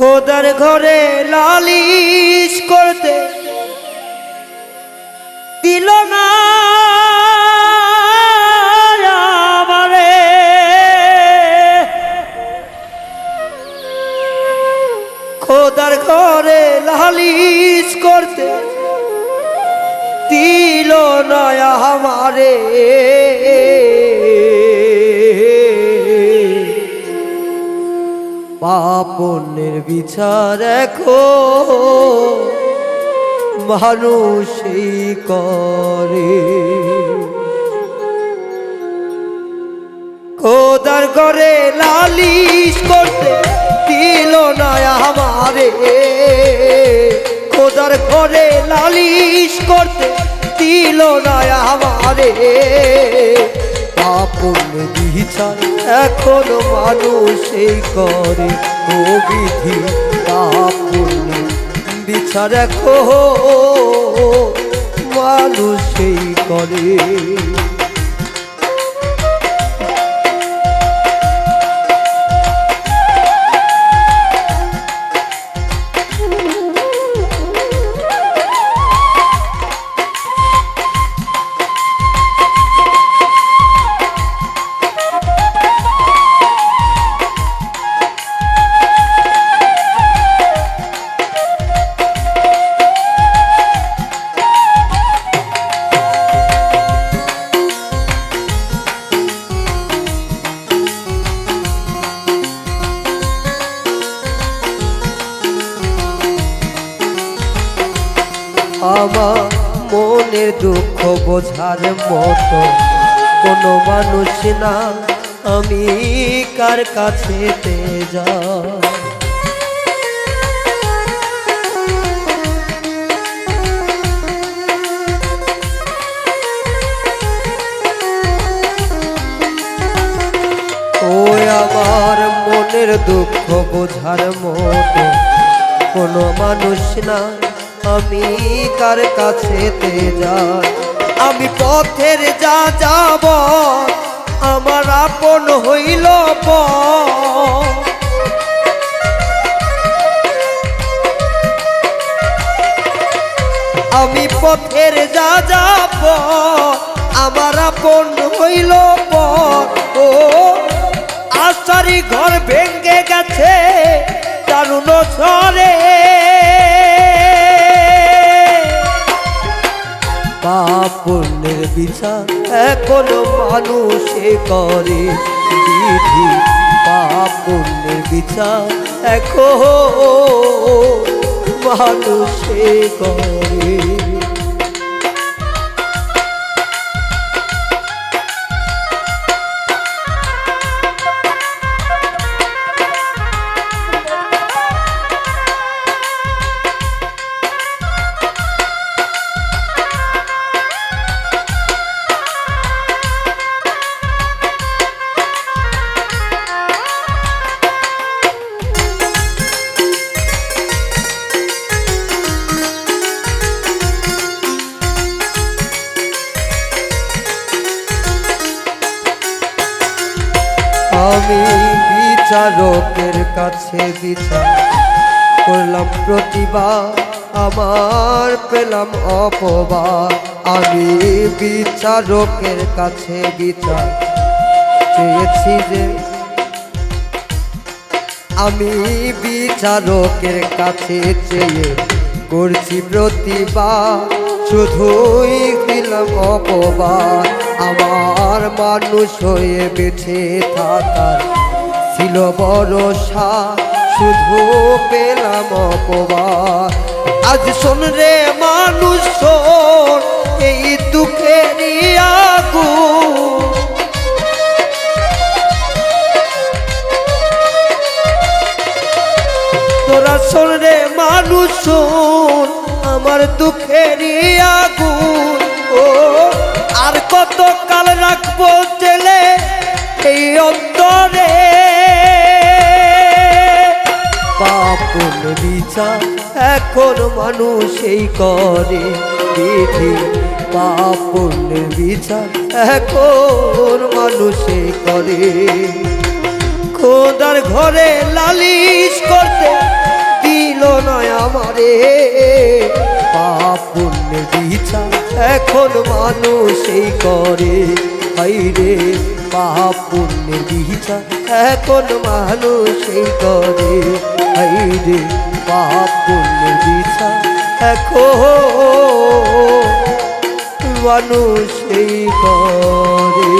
খোদার ঘরে লালিশ করতে দিল না। খোদার ঘরে লালিশ করতে দিল না আমারে। পাপনের বিচার এখন মানুষই করে। খোদার করে লালিশ করতে দিল না আমারে। খোদার করে লালিশ করতে দিল না আমারে। পাপন বিচার এখন মানুষই করে। ও বিধি পাপন বিচার এখন মানুষই করে। আমার মনের দুঃখ বোঝার মতো কোনো মানুষ না। আমি কার কাছে ও আমার মনের দুঃখ বোঝার মতো কোনো মানুষ না। আমি কার কাছে যাই আমি পথের যা যাব, আমার আপন হইল পথ। আমি পথের যা যাব, আমার আপন হইল পথ। ও আশারি ঘর ভেঙ্গে গেছে, দারুণ পাপনের বিচার এখন মানুষে করে। বিধি পাপনের বিচার এখন মানুষে করে। আমি বিচারকের কাছে বিচার করলাম প্রতিবাদ আমার পেলাম অপবাদ। আমি বিচারকের কাছে বিচার চেয়েছি যে আমি বিচারকের কাছে চেয়ে করছি প্রতিবাদ। শুধুই দিলাম অপবাদ। আমার মানুষ হয়ে বেঁচে থাকার ছিল ভরসা, শুধু পেলাম অপবাদ আজ শোন রে মানুষ এই দুঃখেরই আগুন। তোরা শোন রে মানুষ আমার দুঃখেরই আগুন। ও আর কত কাল রাখব জেলে এই অন্তরে? পাপন বিচার এখন মানুষই করে। বিধি পাপন বিচার এখন মানুষে করে। খোদার ঘরে লালিশ করতে এখন মানুষই করে? হাইরে পাপ পুণ্যের বিচার এখন মানুষই করে। হাইরে পাপ পুণ্যের বিচার এখন মানুষই করে।